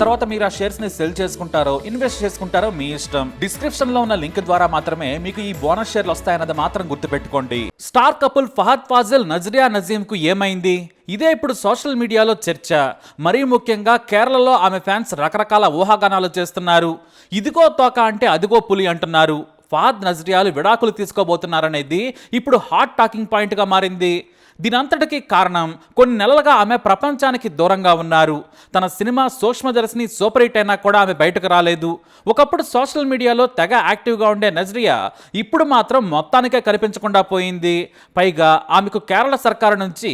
తర్వాత మీరు ఆ షేర్స్ని సెల్ చేసుకుంటారో ఇన్వెస్ట్ చేసుకుంటారో మీ ఇష్టం. డిస్క్రిప్షన్లో ఉన్న లింక్ ద్వారా మాత్రమే మీకు ఈ బోనస్ షేర్లు వస్తాయన్నది మాత్రం గుర్తుపెట్టుకోండి. స్టార్ కపుల్ ఫహద్ ఫాజిల్ నజ్రియా నజీమ్కు ఏమైంది? ఇదే ఇప్పుడు సోషల్ మీడియాలో చర్చ. మరీ ముఖ్యంగా కేరళలో ఆమె ఫ్యాన్స్ రకరకాల ఊహాగానాలు చేస్తున్నారు. ఇదిగో తోక అంటే అదిగో పులి అంటున్నారు. ఫహద్ నజ్రియాలు విడాకులు తీసుకోబోతున్నారనేది ఇప్పుడు హాట్ టాకింగ్ పాయింట్గా మారింది. దీనంతటికీ కారణం కొన్ని నెలలుగా ఆమె ప్రపంచానికి దూరంగా ఉన్నారు. తన సినిమా సూక్ష్మదర్శిని సూపర్ హిట్ అయినా కూడా ఆమె బయటకు రాలేదు. ఒకప్పుడు సోషల్ మీడియాలో తెగ యాక్టివ్గా ఉండే నజరియా ఇప్పుడు మాత్రం మొత్తానికే కనిపించకుండా పోయింది. పైగా ఆమెకు కేరళ సర్కారు నుంచి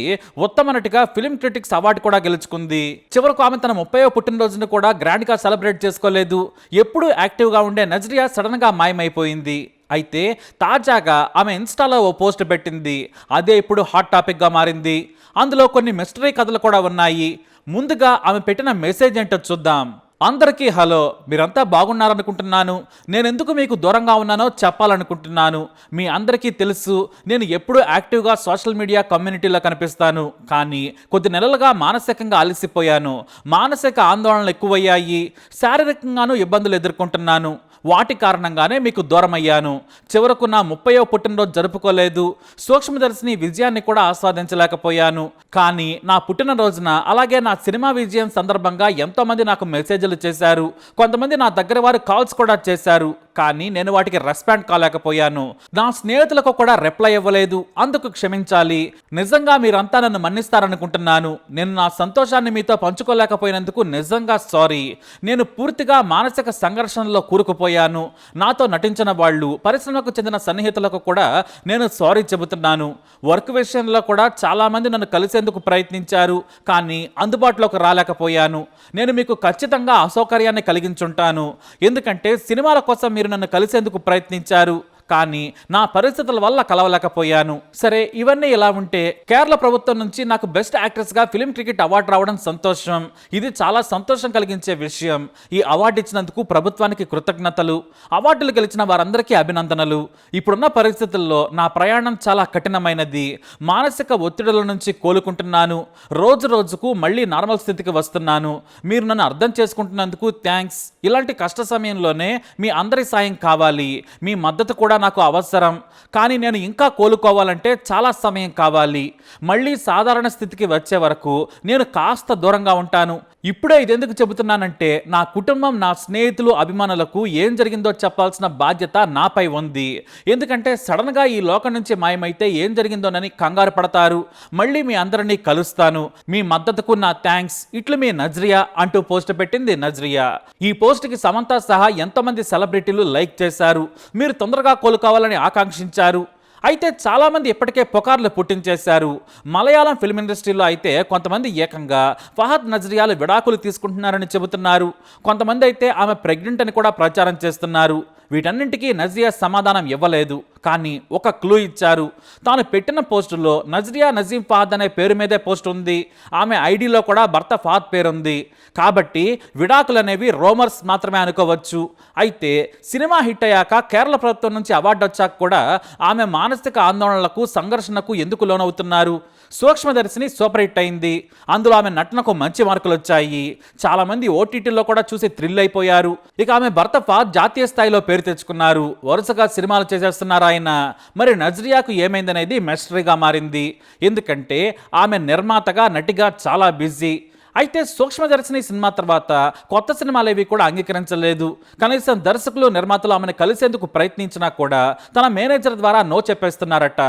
ఉత్తమ నటిగా ఫిలిం క్రిటిక్స్ అవార్డు కూడా గెలుచుకుంది. చివరకు ఆమె తన ముప్పయో పుట్టినరోజును కూడా గ్రాండ్గా సెలబ్రేట్ చేసుకోలేదు. ఎప్పుడూ యాక్టివ్గా ఉండే నజరియా సడన్గా మాయమైపోయింది. అయితే తాజాగా ఆమె ఇన్స్టాలో ఓ పోస్ట్ పెట్టింది. అదే ఇప్పుడు హాట్ టాపిక్గా మారింది. అందులో కొన్ని మిస్టరీ కథలు కూడా ఉన్నాయి. ముందుగా ఆమె పెట్టిన మెసేజ్ ఏంటో చూద్దాం. అందరికీ హలో మీరంతా బాగున్నారనుకుంటున్నాను. నేను ఎందుకు మీకు దూరంగా ఉన్నానో చెప్పాలనుకుంటున్నాను. మీ అందరికీ తెలుసు నేను ఎప్పుడూ యాక్టివ్గా సోషల్ మీడియా కమ్యూనిటీలో కనిపిస్తాను. కానీ కొద్ది నెలలుగా మానసికంగా అలసిపోయాను. మానసిక ఆందోళనలు ఎక్కువయ్యాయి. శారీరకంగానూ ఇబ్బందులు ఎదుర్కొంటున్నాను. వాటి కారణంగానే మీకు దూరమయ్యాను. చివరకు నా ముప్పయో పుట్టినరోజు జరుపుకోలేదు. సూక్ష్మదర్శిని విజయాన్ని కూడా ఆస్వాదించలేకపోయాను. కానీ నా పుట్టినరోజున అలాగే నా సినిమా విజయం సందర్భంగా ఎంతో మంది నాకు మెసేజ్లు చేశారు. కొంతమంది నా దగ్గర వారు కాల్స్ కూడా చేశారు. కానీ నేను వాటికి రెస్పాండ్ కాలేకపోయాను. నా స్నేహితులకు కూడా రిప్లై ఇవ్వలేదు. అందుకు క్షమించాలి. నిజంగా మీరంతా నన్ను మన్నిస్తారనుకుంటున్నాను. నేను నా సంతోషాన్ని మీతో పంచుకోలేకపోయినందుకు నిజంగా సారీ నేను పూర్తిగా మానసిక సంఘర్షణలో కూరుకుపోయాను. నాతో నటించిన వాళ్ళు పరిశ్రమకు చెందిన సన్నిహితులకు కూడా నేను సారీ చెబుతున్నాను. వర్క్ విషయంలో కూడా చాలామంది నన్ను కలిసేందుకు ప్రయత్నించారు. కానీ అందుబాటులోకి రాలేకపోయాను. నేను మీకు ఖచ్చితంగా అసౌకర్యాన్ని కలిగించుంటాను. ఎందుకంటే సినిమాల కోసం మీరు నన్ను కలిసేందుకు ప్రయత్నించారు. కానీ నా పరిస్థితుల వల్ల కలవలేకపోయాను. సరే ఇవన్నీ ఇలా ఉంటే? కేరళ ప్రభుత్వం నుంచి నాకు బెస్ట్ యాక్ట్రెస్గా ఫిలిం క్రికెట్ అవార్డు రావడం సంతోషం. ఇది చాలా సంతోషం కలిగించే విషయం. ఈ అవార్డు ఇచ్చినందుకు ప్రభుత్వానికి కృతజ్ఞతలు. అవార్డులు గెలిచిన వారందరికీ అభినందనలు. ఇప్పుడున్న పరిస్థితుల్లో నా ప్రయాణం చాలా కఠినమైనది. మానసిక ఒత్తిడుల నుంచి కోలుకుంటున్నాను. రోజు రోజుకు మళ్ళీ నార్మల్ స్థితికి వస్తున్నాను. మీరు నన్ను అర్థం చేసుకుంటున్నందుకు థ్యాంక్స్. ఇలాంటి కష్ట సమయంలోనే మీ అందరి సాయం కావాలి. మీ మద్దతు కూడా నాకు అవసరం. కానీ నేను ఇంకా కోలుకోవాలంటే చాలా సమయం కావాలి. మళ్ళీ సాధారణ స్థితికి వచ్చే వరకు నేను కాస్త దూరంగా ఉంటాను. ఇప్పుడే ఎందుకు చెబుతున్నానంటే నా కుటుంబం నా స్నేహితులు అభిమానులకు ఏం జరిగిందో చెప్పాల్సిన బాధ్యత నాపై ఉంది. ఎందుకంటే సడన్గా ఈ లోకం నుంచి మాయమైతే ఏం జరిగిందోనని కంగారు పడతారు. మళ్ళీ మీ అందరినీ కలుస్తాను. మీ మద్దతుకు నా థ్యాంక్స్. ఇట్లు మీ నజ్రియా అంటూ పోస్ట్ పెట్టింది నజ్రియా. ఈ పోస్ట్కి సమంత సహా ఎంతమంది సెలబ్రిటీలు లైక్ చేశారు. మీరు తొందరగా కోలుకోవాలని ఆకాంక్షించారు. అయితే చాలామంది ఇప్పటికే పుకార్లు పుట్టించేశారు. మలయాళం ఫిల్మ్ ఇండస్ట్రీలో అయితే కొంతమంది ఏకంగా ఫహద్ నజరియాలు విడాకులు తీసుకుంటున్నారని చెబుతున్నారు. కొంతమంది అయితే ఆమె ప్రెగ్నెంట్ అని కూడా ప్రచారం చేస్తున్నారు. వీటన్నింటికీ నజ్రియా సమాధానం ఇవ్వలేదు. కానీ ఒక క్లూ ఇచ్చారు. తాను పెట్టిన పోస్టులో నజ్రియా నజీం ఫాద్ అనే పేరు మీదే పోస్ట్ ఉంది. ఆమె ఐడిలో కూడా భర్త ఫాద్ పేరుంది. కాబట్టి విడాకులు అనేవి రోమర్స్ మాత్రమే అనుకోవచ్చు. అయితే సినిమా హిట్ అయ్యాక కేరళ ప్రభుత్వం నుంచి అవార్డు వచ్చాక కూడా ఆమె మానసిక ఆందోళనలకు సంఘర్షణకు ఎందుకు లోనవుతున్నారు? సూక్ష్మదర్శిని సూపర్ హిట్ అయింది. అందులో ఆమె నటనకు మంచి మార్కులు వచ్చాయి. చాలామంది ఓటీటీలో కూడా చూసి థ్రిల్ అయిపోయారు. ఇక ఆమె భర్త ఫాద్ జాతీయ స్థాయిలో పేరు తెచ్చుకున్నారు. వరుసగా సినిమాలు చేసేస్తున్నారు ఆయన. మరి నజ్రియాకు ఏమైందనేది మిస్టరీగా మారింది. ఎందుకంటే ఆమె నిర్మాతగా నటిగా చాలా బిజీ అయితే సూక్ష్మదర్శిని సినిమా తర్వాత కొత్త సినిమాలు ఏవి కూడా అంగీకరించలేదు. కనీసం దర్శకులు నిర్మాతలు ఆమెను కలిసేందుకు ప్రయత్నించినా కూడా తన మేనేజర్ ద్వారా నో చెప్పేస్తున్నారట.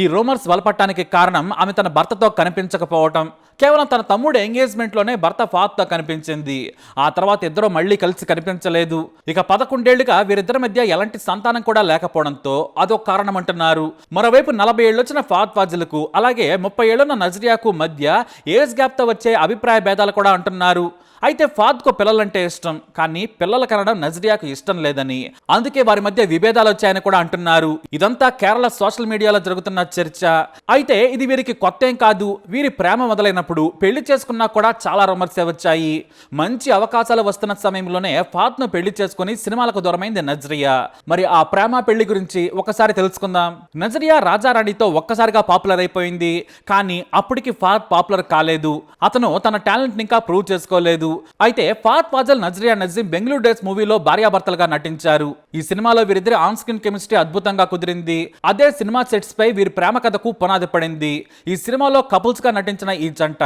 ఈ రూమర్స్ బలపడటానికి కారణం ఆమె తన భర్తతో కనిపించకపోవటం. కేవలం తన తమ్ముడు ఎంగేజ్మెంట్లోనే భర్త ఫాత్తో కనిపించింది. ఆ తర్వాత ఇద్దరు మళ్ళీ కలిసి కనిపించలేదు. ఇక పదకొండేళ్ళుగా వీరిద్దరి మధ్య ఎలాంటి సంతానం కూడా లేకపోవడంతో అదొక కారణం అంటున్నారు మరోవైపు నలభై ఏళ్ళొచ్చిన ఫాత్ ఫాజిల్కు అలాగే ముప్పై ఏళ్ళున్న నజరియాకు మధ్య ఏజ్ గ్యాప్తో వచ్చే అభిప్రాయ భేదాలు కూడా అంటున్నారు. అయితే ఫాద్కు పిల్లలంటే ఇష్టం కానీ పిల్లలు కనడం నజరియాకు ఇష్టం లేదని. అందుకే వారి మధ్య విభేదాలు వచ్చాయని కూడా అంటున్నారు. ఇదంతా కేరళ సోషల్ మీడియాలో జరుగుతున్న చర్చ. అయితే ఇది వీరికి కొత్త ఏం కాదు. వీరి ప్రేమ మొదలైనప్పుడు పెళ్ళి చేసుకున్నా కూడా చాలా రొమర్సే వచ్చాయి. మంచి అవకాశాలు వస్తున్న సమయంలోనే ఫాత్ను పెళ్ళి చేసుకుని సినిమాలకు దూరమైంది నజరియా. మరి ఆ ప్రేమ పెళ్ళి గురించి ఒకసారి తెలుసుకుందాం. నజరియా రాజారాణితో ఒక్కసారిగా పాపులర్ అయిపోయింది. కానీ అప్పటికి ఫాత్ పాపులర్ కాలేదు. అతను తన టాలెంట్ ఇంకా ప్రూవ్ చేసుకోలేదు. అయితే ఫాత్ ఫాజల్ నజరియా నజీం బెంగళూరు డేస్ మూవీలో భార్యాభర్తలుగా నటించారు. ఈ సినిమాలో వీరిద్దరి ఆన్ స్క్రీన్ కెమిస్ట్రీ అద్భుతంగా కుదిరింది. అదే సినిమా సెట్స్ పై వీరి ప్రేమ కథకు పునాది పడింది. ఈ సినిమాలో కపుల్స్గా నటించిన ఈ జంట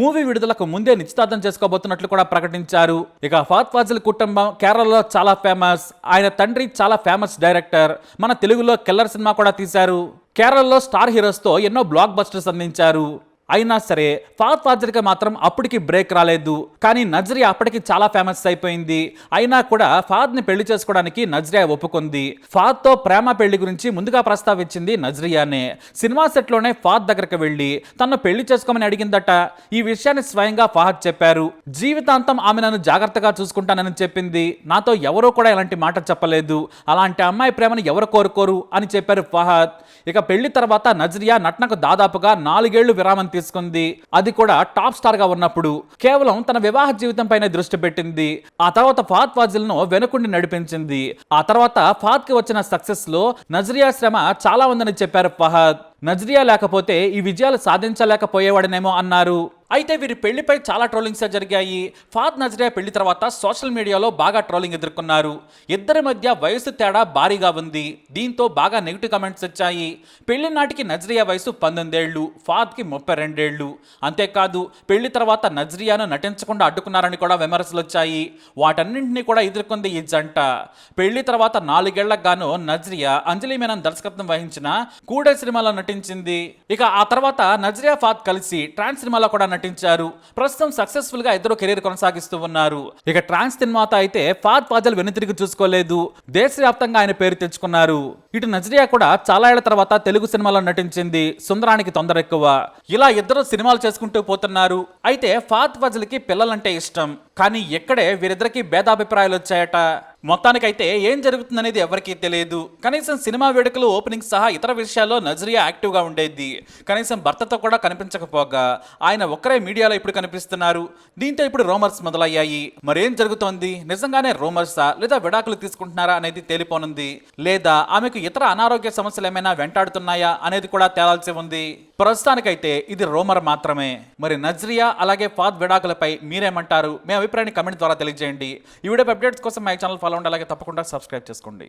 మూవీ విడుదలకు ముందే నిశ్చితార్థం చేసుకోబోతున్నట్లు కూడా ప్రకటించారు. ఇక ఫాత్ ఫాజిల్ కుటుంబం కేరళలో చాలా ఫేమస్. ఆయన తండ్రి చాలా ఫేమస్ డైరెక్టర్. మన తెలుగులో కిల్లర్ సినిమా కూడా తీశారు. కేరళలో స్టార్ హీరోస్తో ఎన్నో బ్లాక్ బస్టర్స్ అందించారు. అయినా సరే ఫాత్ ఫాజర్కి మాత్రం అప్పటికి బ్రేక్ రాలేదు. కానీ నజ్రియా అప్పటికి చాలా ఫేమస్ అయిపోయింది. అయినా కూడా ఫాద్ని పెళ్ళి చేసుకోవడానికి నజ్రియా ఒప్పుకుంది. ఫాద్తో ప్రేమ పెళ్ళి గురించి ముందుగా ప్రస్తావించింది నజ్రియానే. సినిమా సెట్లోనే ఫాద్ దగ్గరకు వెళ్ళి తను పెళ్ళి చేసుకోమని అడిగిందట. ఈ విషయాన్ని స్వయంగా ఫహద్ చెప్పారు. జీవితాంతం ఆమె నన్ను జాగ్రత్తగా చూసుకుంటానని చెప్పింది. నాతో ఎవరో కూడా ఇలాంటి మాట చెప్పలేదు. అలాంటి అమ్మాయి ప్రేమను ఎవరు కోరుకోరు? అని చెప్పారు ఫహద్ ఇక పెళ్ళి తర్వాత నజ్రియా నటనకు దాదాపుగా నాలుగేళ్ళు విరామం తీసుకుంది. అది కూడా టాప్ స్టార్గా ఉన్నప్పుడు కేవలం తన వివాహ జీవితం పైన దృష్టి పెట్టింది. ఆ తర్వాత ఫాత్ ఫాజిల్ను వెనుకుండి నడిపించింది. ఆ తర్వాత ఫాత్కి వచ్చిన సక్సెస్లో నజ్రియా శ్రమ చాలా ఉందని చెప్పారు ఫహద్. నజ్రియా లేకపోతే ఈ విజయాలు సాధించలేకపోయేవాడనేమో అన్నారు. అయితే వీరి పెళ్ళిపై చాలా ట్రోలింగ్స్ జరిగాయి. ఫాద్ నజ్రియా పెళ్ళి తర్వాత సోషల్ మీడియాలో బాగా ట్రోలింగ్ ఎదుర్కొన్నారు. ఇద్దరి మధ్య వయసు తేడా భారీగా ఉంది. దీంతో బాగా నెగిటివ్ కమెంట్స్ వచ్చాయి. పెళ్ళి నాటికి నజ్రియా వయసు పంతొమ్మిదేళ్ళు ఫాద్కి ముప్పై రెండేళ్ళు అంతేకాదు పెళ్ళి తర్వాత నజ్రియాను నటించకుండా అడ్డుకున్నారని కూడా విమర్శలు వచ్చాయి. వాటన్నింటినీ కూడా ఎదుర్కొంది ఈ జంట. పెళ్ళి తర్వాత నాలుగేళ్ళకు గాను నజ్రియా అంజలి మేనన్ దర్శకత్వం వహించిన కూడే సినిమాలో నటించింది. ఇక ఆ తర్వాత నజ్రియా ఫాద్ కలిసి ట్రాన్స్ సినిమాలో కూడా నటించారు. ప్రస్తుతం సక్సెస్ఫుల్గా ఇద్దరు కెరీర్ కొనసాగిస్తూ ఉన్నారు. ఇక ట్రాన్స్ నిర్మాత అయితే ఫాద్ ఫాజల్ వెనుతిరిగి చూసుకోలేదు. దేశవ్యాప్తంగా ఆయన పేరు తెచ్చుకున్నారు. ఇటు నజరియా కూడా చాలా ఏళ్ళ తర్వాత తెలుగు సినిమాలో నటించింది. సుందరానికి తొందర ఎక్కువ. ఇలా ఇద్దరు సినిమాలు చేసుకుంటూ పోతున్నారు. అయితే ఫాత్ ఫజల్కి పిల్లలంటే ఇష్టం. కానీ ఎక్కడే వీరిద్దరికి భేదాభిప్రాయాలు వచ్చాయట. మొత్తానికైతే ఏం జరుగుతుందనేది ఎవరికీ తెలియదు. కనీసం సినిమా వేడుకలు ఓపెనింగ్ సహా ఇతర విషయాల్లో నజరియా యాక్టివ్గా ఉండేది. కనీసం భర్తతో కూడా కనిపించకపోగా ఆయన ఒక్కరే మీడియాలో ఇప్పుడు కనిపిస్తున్నారు. దీంతో ఇప్పుడు రోమర్స్ మొదలయ్యాయి. మరేం జరుగుతోంది? నిజంగానే రోమర్సా లేదా విడాకులు తీసుకుంటున్నారా అనేది తేలిపోనుంది. లేదా ఆమెకు ఇతర అనారోగ్య సమస్యలు ఏమైనా వెంటాడుతున్నాయా అనేది కూడా తేలాల్సి ఉంది. ప్రస్తుతానికైతే ఇది రోమర్ మాత్రమే. మరి నజ్రియా అలాగే ఫాద్ విడాకులపై మీరేమంటారు? మీ అభిప్రాయాన్ని కమెంట్ ద్వారా తెలియజేయండి. ఈ వీడియో అప్డేట్స్ కోసం మై ఛానల్ ఫాలో ఉండాలి అలాగే తప్పకుండా సబ్స్క్రైబ్ చేసుకోండి.